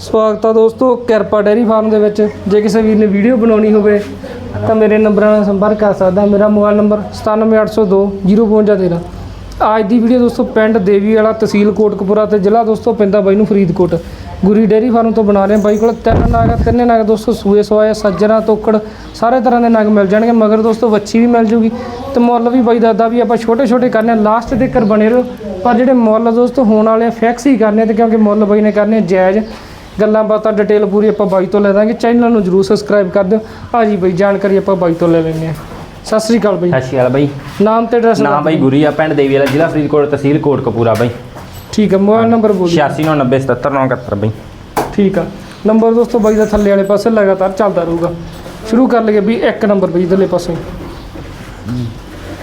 ਸਵਾਗਤ ਆ ਦੋਸਤੋ, ਕਿਰਪਾ ਡੈਰੀ ਫਾਰਮ ਦੇ ਵਿੱਚ। ਜੇ ਕਿਸੇ ਵੀਰ ਨੇ ਵੀਡੀਓ ਬਣਾਉਣੀ ਹੋਵੇ, ਤਾਂ ਮੇਰੇ ਨੰਬਰਾਂ ਨਾਲ ਸੰਪਰਕ ਕਰ ਸਕਦਾ। ਮੇਰਾ ਮੋਬਾਈਲ ਨੰਬਰ 97802 05213 ਅੱਜ ਦੀ ਵੀਡੀਓ ਦੋਸਤੋ, ਪਿੰਡ ਦੇਵੀ ਵਾਲਾ, ਤਹਿਸੀਲ ਕੋਟਕਪੂਰਾ ਤੇ ਜ਼ਿਲ੍ਹਾ ਦੋਸਤੋ, ਪੈਂਦਾ ਬਾਈ ਨੂੰ ਫਰੀਦਕੋਟ। ਗੁਰੀ ਡੈਰੀ ਫਾਰਮ ਤੋਂ ਬਣਾ ਰਹੇ ਹਾਂ। ਬਾਈ ਕੋਲ ਤਿੰਨ ਨਾਗ, ਤਿੰਨੇ ਨਾਗ ਦੋਸਤੋ, ਸੂਏ ਸਵਾਏ, ਸੱਜਣਾ, ਤੋਕੜ, ਸਾਰੇ ਤਰ੍ਹਾਂ ਦੇ ਨਾਗ ਮਿਲ ਜਾਣਗੇ। ਮਗਰ ਦੋਸਤੋ, ਵੱਛੀ ਵੀ ਮਿਲ ਜੂਗੀ ਤੇ ਮੁੱਲ ਵੀ ਬਾਈ ਦਾਦਾ ਵੀ ਆਪਾਂ ਛੋਟੇ ਛੋਟੇ ਕਰਨੇ ਆ ਲਾਸਟ ਦੇ ਕਰ ਬਣੇ ਰਹੋ। ਪਰ ਜਿਹੜੇ ਮੁੱਲ ਦੋਸਤੋ, ਹੋਣ ਵਾਲੇ ਆ ਫਿਕਸ ਹੀ ਕਰਨੇ ਆ ਤੇ ਕਿਉਂਕਿ ਮੁੱਲ ਬਾਈ ਨੇ ਕਰਨੇ ਜਾਇਜ਼। ਗੱਲਾਂ ਬਾਤਾਂ ਡਿਟੇਲ ਪੂਰੀ ਆਪਾਂ ਬਾਈ ਤੋਂ ਲੈ ਦਾਂਗੇ। ਚੈਨਲ ਨੂੰ ਜਰੂਰ ਸਬਸਕ੍ਰਾਈਬ ਕਰ ਦਿਓ। ਭਾਜੀ ਬਾਈ ਜਾਣਕਾਰੀ ਆਪਾਂ ਬਾਈ ਤੋਂ ਲੈ ਲੈਂਦੇ ਆ ਸਤਿ ਸ੍ਰੀ ਅਕਾਲ ਬਾਈ। ਸਤਿ ਸ਼੍ਰੀ ਅਕਾਲ ਬਾਈ। ਨਾਮ ਤੇ ਐਡਰੈਸ ਨਾਮ ਬਾਈ ਗੁਰੀ ਆ ਪਿੰਡ ਦੇਵੀ ਵਾਲਾ ਜ਼ਿਲ੍ਹਾ ਫਰੀਦਕੋਟ ਤਹਿਸੀਲ ਕੋਟਕਪੂਰਾ ਬਾਈ। ਠੀਕ ਹੈ ਮੋਬਾਈਲ ਨੰਬਰ ਬੋਲੀ 8690777971 ਬਾਈ। ਠੀਕ ਆ। ਨੰਬਰ ਦੋਸਤੋ ਬਾਈ ਦਾ ਥੱਲੇ ਵਾਲੇ ਪਾਸੇ ਲਗਾਤਾਰ ਚੱਲਦਾ ਰਹੂਗਾ। ਸ਼ੁਰੂ ਕਰ ਲਈਏ ਵੀ ਇੱਕ ਨੰਬਰ ਬਾਈ ਇਧਰਲੇ ਪਾਸੇ।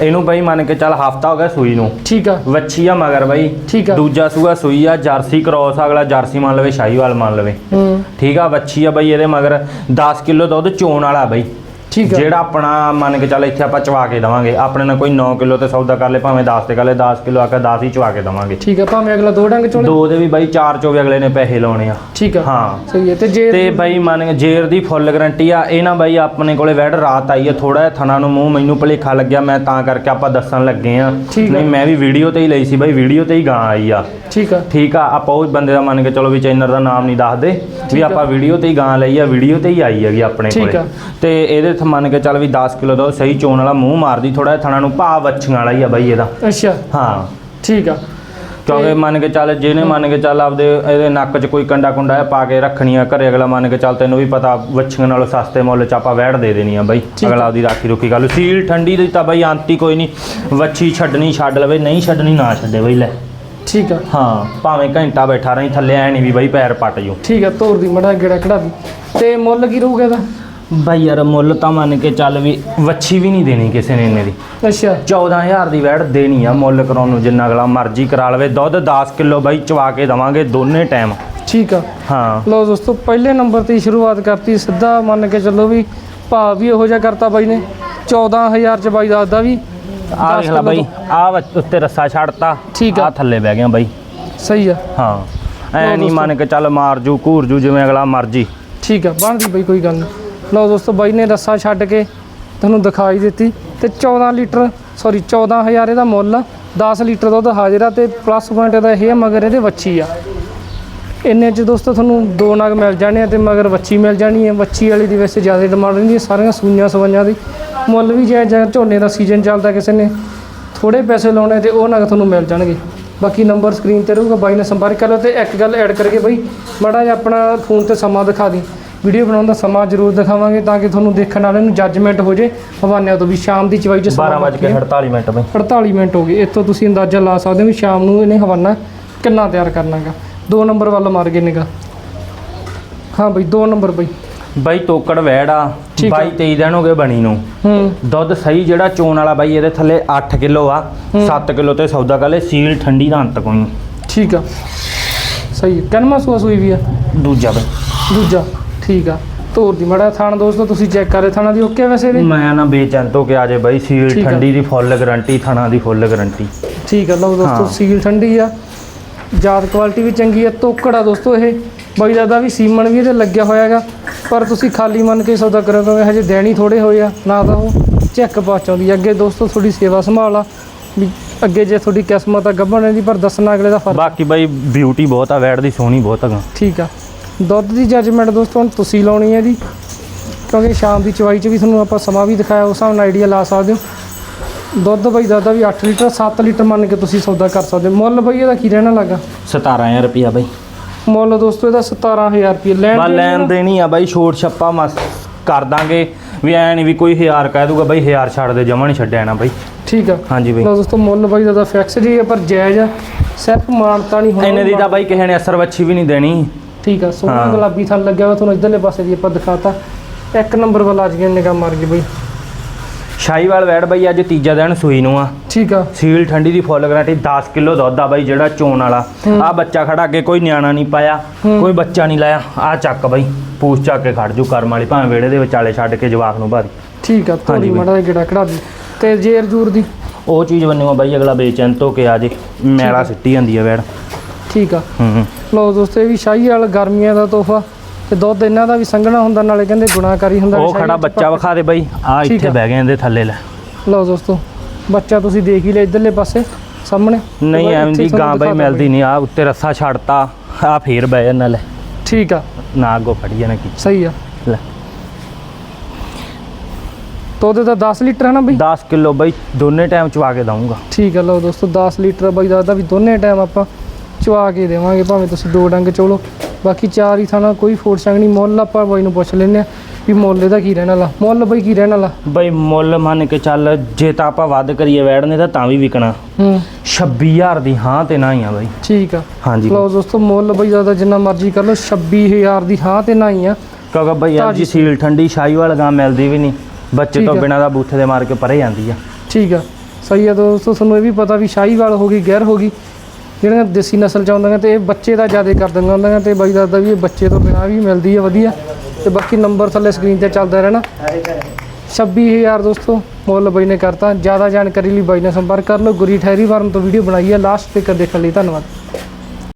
ਇਹਨੂੰ ਬਾਈ ਮੰਨ ਕੇ ਚੱਲ ਹਫਤਾ ਹੋ ਗਿਆ ਸੂਈ ਨੂੰ। ਠੀਕ ਆ। ਵੱਛੀ ਆ ਮਗਰ ਬਾਈ। ਠੀਕ ਆ। ਦੂਜਾ ਸੂਆ ਸੂਈ ਆ ਜਰਸੀ ਕ੍ਰੋਸ ਅਗਲਾ ਜਰਸੀ ਮੰਨ ਲਵੇ ਸ਼ਾਹੀਵਾਲ ਮੰਨ ਲਵੇ। ਹੂੰ। ਠੀਕ ਆ ਵੱਛੀ ਆ ਬਾਈ ਇਹਦੇ ਮਗਰ 10 ਕਿਲੋ ਦੁੱਧ ਚੋਣ ਵਾਲਾ ਬਾਈ। ਠੀਕ ਆ। ਜਿਹੜਾ ਆਪਣਾ ਮੰਨ ਕੇ ਚੱਲ ਇੱਥੇ ਆਪਾਂ ਚਵਾ ਕੇ ਦਵਾਂਗੇ ਆਪਣੇ ਨਾਲ ਕੋਈ 9 ਕਿਲੋ ਤੇ ਸੌਦਾ ਕਰ ਲੇ ਭਾਵੇਂ 10 ਤੇ ਕਰ ਲੇ 10 ਕਿਲੋ ਆਕਾ 10 ਹੀ ਚਵਾ ਕੇ ਦਵਾਂਗੇ। ਠੀਕ ਆ ਭਾਵੇਂ ਅਗਲਾ ਦੋ ਡੰਗ ਚੋਲੇ। ਦੋ ਦੇ ਵੀ ਬਾਈ 4 ਚੋਵੇ ਅਗਲੇ ਨੇ ਪੈਸੇ ਲਾਉਣੇ ਆ। ਠੀਕ ਆ। ਹਾਂ। ਸਹੀ ਹੈ ਤੇ ਜੇ ਤੇ ਬਾਈ ਮੰਨ ਕੇ ਜੇਰ ਦੀ ਫੁੱਲ ਗਰੰਟੀ ਆ ਇਹ ਨਾ ਬਾਈ ਆਪਣੇ ਕੋਲੇ ਵੈੜ ਰਾਤ ਆਈ ਆ ਥੋੜਾ ਜਿਹਾ ਥਣਾ ਨੂੰ ਮੂੰਹ ਮੈਨੂੰ ਭਲੇਖਾ ਲੱਗਿਆ ਮੈਂ ਤਾਂ ਕਰਕੇ ਆਪਾਂ ਦੱਸਣ ਲੱਗੇ ਆ। ਨਹੀਂ ਮੈਂ ਵੀ ਵੀਡੀਓ ਤੇ ਹੀ ਲਈ ਸੀ ਬਾਈ ਵੀਡੀਓ ਤੇ ਹੀ ਗਾਂ ਆਈ ਆ। ਠੀਕ ਆ। ਠੀਕ ਆ ਆਪਾਂ ਉਹ ਬੰਦੇ ਦਾ ਮੰਨ ਕੇ ਚਲੋ ਵੀ ਚੈਨਲ ਦਾ ਨਾਮ ਨਹੀਂ ਦੱਸਦੇ ਵੀ। ਆਪਾਂ ਵੀਡੀਓ ਤੇ ਹੀ ਗਾਂ ਲਈ ਆ ਵੀਡੀਓ ਤੇ ਹੀ ਆਈ ਹੈਗੀ ਆਪਣੇ ਠੀਕ ਕੋਲੇ। ਤੇ ਇਹਦੇ ਥ ਮੰਨ ਕੇ ਚੱਲ ਵੀ 10 ਕਿਲੋ ਦਾ ਸਹੀ ਚੋਣ ਵਾਲਾ ਮੂੰਹ ਮਾਰਦੀ ਥੋੜਾ ਥਣਾ ਨੂੰ ਭਾ ਵੱਛੀਆਂ ਵਾਲਾ ਹੀ ਆ ਬਾਈ ਇਹਦਾ। ਅੱਛਾ। ਹਾਂ। ਠੀਕ ਆ। ਕਿਉਂਕਿ ਮੰਨ ਕੇ ਚੱਲ ਜਿਹਨੇ ਮੰਨ ਕੇ ਚੱਲ ਆਪਦੇ ਇਹਦੇ ਨੱਕ 'ਚ ਕੋਈ ਕੰਡਾ ਕੁੰਡਾ ਪਾ ਕੇ ਰੱਖਣੀ ਆ ਘਰੇ ਅਗਲਾ ਮੰਨ ਕੇ ਚੱਲ ਤੈਨੂੰ ਵੀ ਪਤਾ ਵੱਛੀਆਂ ਨਾਲੋਂ ਸਸਤੇ ਮੁੱਲ 'ਚ ਆਪਾਂ ਵੈੜ ਦੇ ਦੇਣੀ ਆ ਬਾਈ। ਠੀਕ ਅਗਲਾ ਆਪਦੀ ਰਾਖੀ ਰੁਕੀ ਗੱਲ ਸੀਲ ਠੰਡੀ ਦੀ ਤਾਂ ਬਾਈ ਆਂਤੀ ਕੋਈ ਨਹੀਂ ਵੱਛੀ ਛੱਡਣੀ ਛੱਡ ਲਵੇ ਨਹੀਂ ਛੱਡਣੀ ਨਾ ਛੱਡੇ ਬਈ ਲੈ। ਠੀਕ ਆ। ਹਾਂ ਭਾਵੇਂ ਘੰਟਾ ਬੈਠਾ ਰਹੀਂ ਥੱਲੇ ਐ ਨਹੀਂ ਵੀ ਬਾਈ ਪੈਰ ਪੱਟ ਜੂ। ਠੀਕ ਆ ਤੋਰ ਦੀ ਮੜਾ ਗੇੜਾ ਕਢਾ ਦੀ। ਤੇ ਮੁੱਲ ਕੀ ਰਹੂਗਾ ਇਹਦਾ? ਬਾਈ ਯਾਰ ਮੁੱਲ ਤਾਂ ਮੰਨ ਕੇ ਚੱਲ ਵੀ ਵੱਛੀ ਵੀ ਨਹੀਂ ਦੇਣੀ ਕਿਸੇ ਨੇ ਇਹਨੇ ਦੀ। ਅੱਛਾ। 14000 ਦੀ ਵੈੜ ਦੇਣੀ ਆ ਮੁੱਲ ਕਰਾਉਣ ਨੂੰ ਜਿੰਨਾ ਅਗਲਾ ਮਰਜ਼ੀ ਕਰਾ ਲਵੇ। ਦੁੱਧ 10 ਕਿਲੋ ਬਾਈ ਚਵਾ ਕੇ ਦਵਾਂਗੇ ਦੋਨੇ ਟਾਈਮ ਠੀਕ ਆ। ਹਾਂ। ਲਓ ਦੋਸਤੋ ਪਹਿਲੇ ਨੰਬਰ ਤੇ ਹੀ ਸ਼ੁਰੂਆਤ ਕਰਤੀ ਸਿੱਧਾ ਮੰਨ ਕੇ ਚੱਲੋ ਵੀ ਭਾਅ ਵੀ ਇਹੋ ਜਿਹਾ ਕਰਤਾ ਬਾਈ ਨੇ। 14000 ਚ ਬਾਈ ਦੱਸਦਾ ਵੀ। ਆ 10 ਦੇਖ ਲੈ ਬਾਈ ਆ ਉੱਤੇ ਰੱਸਾ ਛੱਡਤਾ ਠੀਕ ਆ। ਥੱਲੇ ਬਹਿ ਗਿਆ ਬਾਈ। ਸਹੀ ਆ। ਹਾਂ। ਐ ਨਹੀਂ। ਮੰਨ ਕੇ ਚੱਲ ਮਾਰ ਜੂ ਘੂਰ ਜੂ ਜਿਵੇਂ ਅਗਲਾ ਮਰਜ਼ੀ। ਠੀਕ ਆ ਬਣਦੀ ਬਈ ਕੋਈ ਗੱਲ ਨਹੀਂ ਲਓ ਦੋਸਤੋ ਬਾਈ ਨੇ ਰੱਸਾ ਛੱਡ ਕੇ ਤੁਹਾਨੂੰ ਦਿਖਾਈ ਦਿੱਤੀ ਤੇ 14 ਲੀਟਰ ਸੌਰੀ 14000 ਇਹਦਾ ਮੁੱਲ ਆ 10 ਲੀਟਰ ਦੁੱਧ ਹਾਜ਼ਰਾ ਤੇ ਪਲੱਸ ਪੁਆਇੰਟ ਇਹਦਾ ਇਹ ਆ ਮਗਰ ਇਹਦੇ ਵੱਛੀ ਆ। ਇੰਨੇ ਚ ਦੋਸਤੋ ਤੁਹਾਨੂੰ ਦੋ ਨਗ ਮਿਲ ਜਾਣੇ ਆ ਤੇ ਮਗਰ ਵੱਛੀ ਮਿਲ ਜਾਣੀ ਹੈ ਵੱਛੀ ਵਾਲੀ ਦੀ ਵੈਸੇ ਜ਼ਿਆਦਾ ਡਿਮਾਂਡ ਰਹਿੰਦੀ ਹੈ ਸਾਰੀਆਂ ਸੂਈਆਂ ਸਵਾਈਆਂ ਦੀ। ਮੁੱਲ ਵੀ ਜੇ ਜਾਂ ਝੋਨੇ ਦਾ ਸੀਜ਼ਨ ਚੱਲਦਾ ਕਿਸੇ ਨੇ। ਥੋੜੇ ਪੈਸੇ ਲਾਉਣੇ ਤੇ ਉਹ ਨਗ ਤੁਹਾਨੂੰ ਮਿਲ ਜਾਣਗੇ। ਬਾਕੀ ਨੰਬਰ ਸਕਰੀਨ ਤੇ ਰਹੂਗਾ, ਬਾਈ ਨਾਲ ਸੰਪਰਕ ਕਰ ਲਓ ਤੇ ਇੱਕ ਗੱਲ ਐਡ ਕਰਕੇ ਬਾਈ, ਮਾੜਾ ਜਿਹਾ ਆਪਣਾ ਫੋਨ ਤੇ ਸਮਾਂ ਦਿਖਾ ਦੀ। ਵੀਡੀਓ ਬਣਾਉਣ ਦਾ ਸਮਾਂ ਜ਼ਰੂਰ ਦਿਖਾਵਾਂਗੇ ਤਾਂ ਕਿ ਤੁਹਾਨੂੰ ਦੇਖਣ ਵਾਲਿਆਂ ਨੂੰ ਜੱਜਮੈਂਟ ਹੋ ਜੇ। ਹਵਾਨਿਆਂ ਤੋਂ ਵੀ ਸ਼ਾਮ ਦੀ ਚਵਾਈ ਚ ਸਮਾਂ 12 ਵਜ ਕੇ 48 ਮਿੰਟ ਬਾਈ। 48 ਮਿੰਟ ਹੋ ਗਏ। ਇੱਥੋਂ ਤੁਸੀਂ ਅੰਦਾਜ਼ਾ ਲਾ ਸਕਦੇ ਹੋ ਵੀ ਸ਼ਾਮ ਨੂੰ ਇਹਨੇ ਹਵਾਨਾ ਕਿੰਨਾ ਤਿਆਰ ਕਰਨਾਗਾ ਦੋ ਨੰਬਰ ਵੱਲ ਮਾਰ ਗਏ ਨਿਗਾ ਹਾਂ ਬਈ ਦੋ ਨੰਬਰ ਬਈ। ਬਾਈ ਤੋਕੜ ਵੈੜ ਆ ਠੀਕ ਆ। 22 23 ਦਿਨ ਹੋ ਗਏ ਬਣੀ ਨੂੰ। ਹੂੰ। ਦੁੱਧ ਸਹੀ ਜਿਹੜਾ ਚੋਣ ਵਾਲਾ ਬਾਈ ਇਹਦੇ ਥੱਲੇ 8 ਕਿਲੋ ਆ। 7 ਕਿਲੋ ਤੇ ਸੌਦਾ ਕਰ ਲੈ ਸੀਲ ਠੰਡੀ ਦਾ ਅੰਤ ਕੋਈ। ਠੀਕ ਆ। ਸਹੀ ਹੈ। ਕਨਮਾ ਸੂਆ ਸੂਈ ਵੀ ਆ। ਦੂਜਾ ਬਾਈ। ਦੂਜਾ। ਠੀਕ ਆ। ਤੋਰ ਦੀ ਮੜਾ ਥਾਣ ਦੋਸਤੋ ਤੁਸੀਂ ਚੈੱਕ ਕਰੇ ਥਾਣਾ ਦੀ ਓਕੇ ਵੈਸੇ ਵੀ? ਮੈਂ ਨਾ ਬੇਚੈਨ ਹੋ ਕੇ ਆ ਜੇ ਬਾਈ ਸੀਲ ਠੀਕ ਆ। ਠੰਡੀ ਦੀ ਫੁੱਲ ਗਾਰੰਟੀ ਥਣਾ ਦੀ ਫੁੱਲ ਗਾਰੰਟੀ ਠੀਕ ਆ ਲਓ ਦੋਸਤੋ ਹਾਂ। ਸੀਲ ਠੰਡੀ ਆ। ਜਾਤ ਕੁਆਲਿਟੀ ਵੀ ਚੰਗੀ ਆ ਤੋਕੜਾ ਦੋਸਤੋ ਇਹ। ਬਾਈ ਦਾਦਾ ਵੀ ਸੀਮਨ ਵੀ ਇਹਦੇ ਲੱਗਿਆ ਹੋਇਆ ਹੈਗਾ। ਪਰ ਤੁਸੀਂ ਖਾਲੀ ਮੰਨ ਕੇ ਸੌਦਾ ਕਰੋ ਕਿਉਂਕਿ ਹਜੇ ਦੇਣੀ ਥੋੜੇ ਹੋਏ ਆ। ਨਾ ਤਾਂ ਉਹ ਚੈੱਕ ਪਾਚਾਉਂਦੀ ਅੱਗੇ ਦੋਸਤੋ ਥੋੜੀ ਸੇਵਾ ਸੰਭਾਲ ਆ। ਵੀ ਅੱਗੇ ਜੇ ਤੁਹਾਡੀ ਕਿਸਮਤ ਆ ਗੱਭਣ ਦੀ ਪਰ ਦੱਸਣਾ ਅਗਲੇ ਦਾ ਫ਼ਰਕ। ਬਾਕੀ ਬਾਈ ਬਿਊਟੀ ਬਹੁਤ ਆ ਵੈੜ ਦੀ ਸੋਹਣੀ ਬਹੁਤ ਹੈਗਾ ਠੀਕ ਆ। ਦੁੱਧ ਦੀ ਜੱਜਮੈਂਟ ਦੋਸਤੋ ਹੁਣ ਤੁਸੀਂ ਲਾਉਣੀ ਹੈ ਜੀ। ਕਿਉਂਕਿ ਸ਼ਾਮ ਦੀ ਚਵਾਈ 'ਚ ਵੀ ਤੁਹਾਨੂੰ ਆਪਾਂ ਸਮਾਂ ਵੀ ਦਿਖਾਇਆ ਉਸ ਹਿਸਾਬ ਨਾਲ ਆਈਡੀਆ ਲਾ ਸਕਦੇ ਹੋ। ਦੁੱਧ ਬਈ ਦਾਦਾ ਵੀ 8 ਲੀਟਰ 7 ਲੀਟਰ ਮੰਨ ਕੇ ਤੁਸੀਂ ਸੌਦਾ ਕਰ ਸਕਦੇ ਹੋ। ਮੁੱਲ ਬਈ ਇਹਦਾ ਕੀ ਰਹਿਣਾ ਲੱਗਾ? 17000 ਰੁਪਿਆ ਬਾਈ। ਮੁੱਲ ਦੋਸਤੋ ਇਹਦਾ 17000 ਰੁਪਏ ਲੈਣ ਬਾ ਲੈਣ ਦੇਣੀ ਆ ਬਾਈ ਛੋਟ ਛੱਪਾ ਮਸ ਕਰ ਦਾਂਗੇ। ਵੀ ਐ ਨਹੀਂ ਵੀ ਕੋਈ ਹਜ਼ਾਰ ਕਹਿ ਦੂਗਾ ਬਾਈ ਹਜ਼ਾਰ ਛੱਡ ਦੇ ਜਮਾ ਨਹੀਂ ਛੱਡਿਆ ਨਾ ਬਾਈ। ਠੀਕ ਆ। ਹਾਂਜੀ ਬਾਈ। ਦੋਸਤੋ ਮੁੱਲ ਬਈ ਦਾਦਾ ਫਿਕਸ ਜੀ ਪਰ ਜਾਇਜ਼ ਆ। ਸਿਰਫ ਮਾਨਤਾ ਨਹੀਂ ਹੋਣਾ ਇਹਨੇ ਦੀ ਤਾਂ ਬਾਈ ਕਿਸੇ ਨੇ ਅਸਰ ਵੱਛੀ ਵੀ ਨਹੀਂ ਦੇਣੀ। ਠੀਕ ਆ ਸੋਹਣਾ ਹਾਂ। ਗੁਲਾਬੀ ਥਣ ਲੱਗਿਆ ਹੋਇਆ ਤੁਹਾਨੂੰ ਇਧਰਲੇ ਪਾਸੇ ਦੀ ਆਪਾਂ ਦਿਖਾਤਾ। ਇੱਕ ਨੰਬਰ ਵੱਲ ਅੱਜ ਗਏ ਨਿਗਾਹ ਮਾਰ ਗਈ ਬਈ? ਸ਼ਾਹੀਵਾਲ ਵੈੜ ਬਾਈ ਅੱਜ ਤੀਜਾ ਦਿਨ ਸੂਈ ਨੂੰ ਆ। ਠੀਕ ਆ। ਸੀਲ ਠੰਡੀ ਦੀ ਫੁੱਲ ਗਰੰਟੀ 10 ਕਿਲੋ ਦੁੱਧ ਆ ਬਾਈ ਜਿਹੜਾ ਚੋਣ ਵਾਲਾ। ਆ ਬੱਚਾ ਖੜਾ ਅੱਗੇ ਕੋਈ ਨਿਆਣਾ ਨਹੀਂ ਪਾਇਆ ਕੋਈ ਬੱਚਾ ਨਹੀਂ ਲਾਇਆ। ਆ ਚੱਕ ਬਾਈ ਪੂਛ ਚੱਕ ਕੇ ਖੜ ਜੂ ਕਰਮ ਵਾਲੀ ਭਾਵੇਂ ਵਿਹੜੇ ਦੇ ਵਿਚਾਲੇ ਛੱਡ ਕੇ ਜਵਾਕ ਨੂੰ ਭਾਰੀ। ਠੀਕ ਆ ਥੋੜੀ ਬਈ। ਮੜਾ ਗੇੜਾ ਕਢਾ ਦੀ। ਤੇ ਜੇਰ ਜੂਰ ਦੀ? ਉਹ ਚੀਜ਼ ਬੰਨਿਓ ਬਾਈ ਅਗਲਾ ਬੇਚੈਨ ਤੋਂ ਕੇ ਆ ਜੇ। ਮੈਲਾ ਸਿੱਟੀ ਜਾਂਦੀ ਆ ਵੈੜ। ਠੀਕ ਆ। ਹੂੰ ਲਓ ਦੋਸਤੋ ਇਹ ਵੀ ਸ਼ਾਹੀ ਵਾਲ ਗਰਮੀਆਂ ਦਾ ਤੋਹਫਾ ਤੇ ਦੁੱਧ ਇਹਨਾਂ ਦਾ ਵੀ ਸੰਘਣਾ ਹੁੰਦਾ ਨਾਲੇ ਕਹਿੰਦੇ ਗੁਣਾਕਾਰੀ ਹੁੰਦਾ ਉਹ ਖੜਾ ਬੱਚਾ ਵਿਖਾ ਦੇ ਬਾਈ। ਆ ਇੱਥੇ। ਬਹਿ ਗਏ ਇਹਦੇ ਥੱਲੇ ਲੈ। ਲਓ ਦੋਸਤੋ ਬੱਚਾ ਤੁਸੀਂ ਦੇਖ ਹੀ ਲਿਆ ਇਧਰਲੇ ਪਾਸੇ ਸਾਹਮਣੇ। ਤੇ ਨਹੀਂ ਐਵੇਂ ਦੀ ਗਾਂ ਬਾਈ ਮਿਲਦੀ ਨਹੀਂ। ਆ ਉੱਤੇ ਰੱਸਾ ਛੱਡਤਾ ਆ ਫੇਰ ਬਹਿ ਜਾਂਦਾ ਲੈ। ਠੀਕ ਆ। ਨਾ ਅੱਗੋਂ ਫੜੀ ਜਾਣਾ ਕੀ ਸਹੀ ਆ। ਲੈ। ਦੁੱਧ ਦਾ 10 ਲੀਟਰ ਹੈ ਨਾ ਬਈ? 10 ਕਿਲੋ ਬਾਈ ਦੋਨੇ ਟਾਈਮ ਚਵਾ ਕੇ ਦਊਂਗਾ। ਠੀਕ ਆ ਲਓ ਦੋਸਤੋ 10 ਲੀਟਰ ਬਾਈ ਦਾ ਵੀ ਦੋਨੇ ਟਾਈਮ ਆਪਾਂ ਚਵਾ ਕੇ ਦੇਵਾਂਗੇ ਭਾਵੇਂ ਤੁਸੀਂ ਦੋ ਡੰਗ ਚੋਲੋ। ਬਾਕੀ ਚਾਰ ਹੀ ਥਾਣਾ ਕੋਈ ਸੰਗ ਨਹੀਂ। ਮੁੱਲ ਆਪਾਂ ਬਾਈ ਨੂੰ ਪੁੱਛ ਲੈਨੇ ਆ ਵੀ ਮੁੱਲ ਇਹਦਾ ਕੀ ਰਹਿਣ ਵਾਲਾ। ਮੁੱਲ ਬਾਈ ਕੀ ਰਹਿਣ ਵਾਲਾ? ਬਾਈ ਮੁੱਲ ਮੰਨ ਕੇ ਚੱਲ ਜੇ ਤਾਂ ਆਪਾਂ ਵੱਧ ਕਰੀਏ ਵੈੜਨੇ ਤਾਂ ਤਾਂ ਵੀ ਵਿਕਣਾ। ਹੂੰ। 26000 ਦੀ ਹਾਂ ਤੇ ਨਾ ਹੀ ਆ ਬਾਈ। ਠੀਕ ਆ। ਹਾਂਜੀ। ਲਓ ਦੋਸਤੋ ਮੁੱਲ ਬਾਈ ਜ਼ਿਆਦਾ ਜਿੰਨਾ ਮਰਜ਼ੀ ਕਰ ਲਓ 26000 ਦੀ ਹਾਂ ਤੇ ਨਾ ਹੀ ਆ। ਕਿਉਂਕਿ ਬਾਈ ਯਾਰ ਤਾਜ਼ੀ। ਜੀ ਸੀਲ ਠੰਡੀ ਸ਼ਾਹੀਵਾਲ ਗਾਂ ਮਿਲਦੀ ਵੀ ਨਹੀਂ। ਬੱਚੇ ਤੋਂ। ਬਿਨਾਂ ਦਾ ਬੂਥੇ ਦੇ ਮਾਰ ਕੇ ਪਰੇ ਜਾਂਦੀ ਆ। ਠੀਕ ਆ। ਸਹੀ ਆ ਦੋਸਤੋ ਤੁਹਾਨੂੰ ਇਹ ਵੀ ਪਤਾ ਵੀ ਸ਼ਾਹੀਵਾਲ ਹੋ ਗਈ ਗੈਰ ਹੋ ਗਈ। ਜਿਹੜੀਆਂ ਦੇਸੀ ਨਸਲ ਚ ਆਉਂਦੀਆਂ ਤੇ ਇਹ ਬੱਚੇ ਦਾ ਜ਼ਿਆਦਾ ਕਰ ਦਿੰਦੀਆਂ ਹੁੰਦੀਆਂ ਤੇ ਬਾਈ ਦੱਸਦਾ ਵੀ ਇਹ ਬੱਚੇ ਤੋਂ ਬਿਨਾਂ ਵੀ ਮਿਲਦੀ ਹੈ ਵਧੀਆ ਤੇ ਬਾਕੀ ਨੰਬਰ ਥੱਲੇ ਸਕਰੀਨ ਤੇ ਚੱਲਦਾ ਰਹਿਣਾ। 26000 ਦੋਸਤੋ, ਮੁੱਲ ਬਾਈ ਨੇ ਕਰਤਾ। ਜ਼ਿਆਦਾ ਜਾਣਕਾਰੀ ਲਈ ਬਾਈ ਨਾਲ ਸੰਪਰਕ ਕਰ ਲਓ। ਗੁਰੀ ਠਹਿਰੀ ਫਾਰਮ ਤੋਂ ਵੀਡੀਓ ਬਣਾਈ ਹੈ। ਲਾਸਟ ਤੱਕ ਦੇਖਣ ਲਈ ਧੰਨਵਾਦ।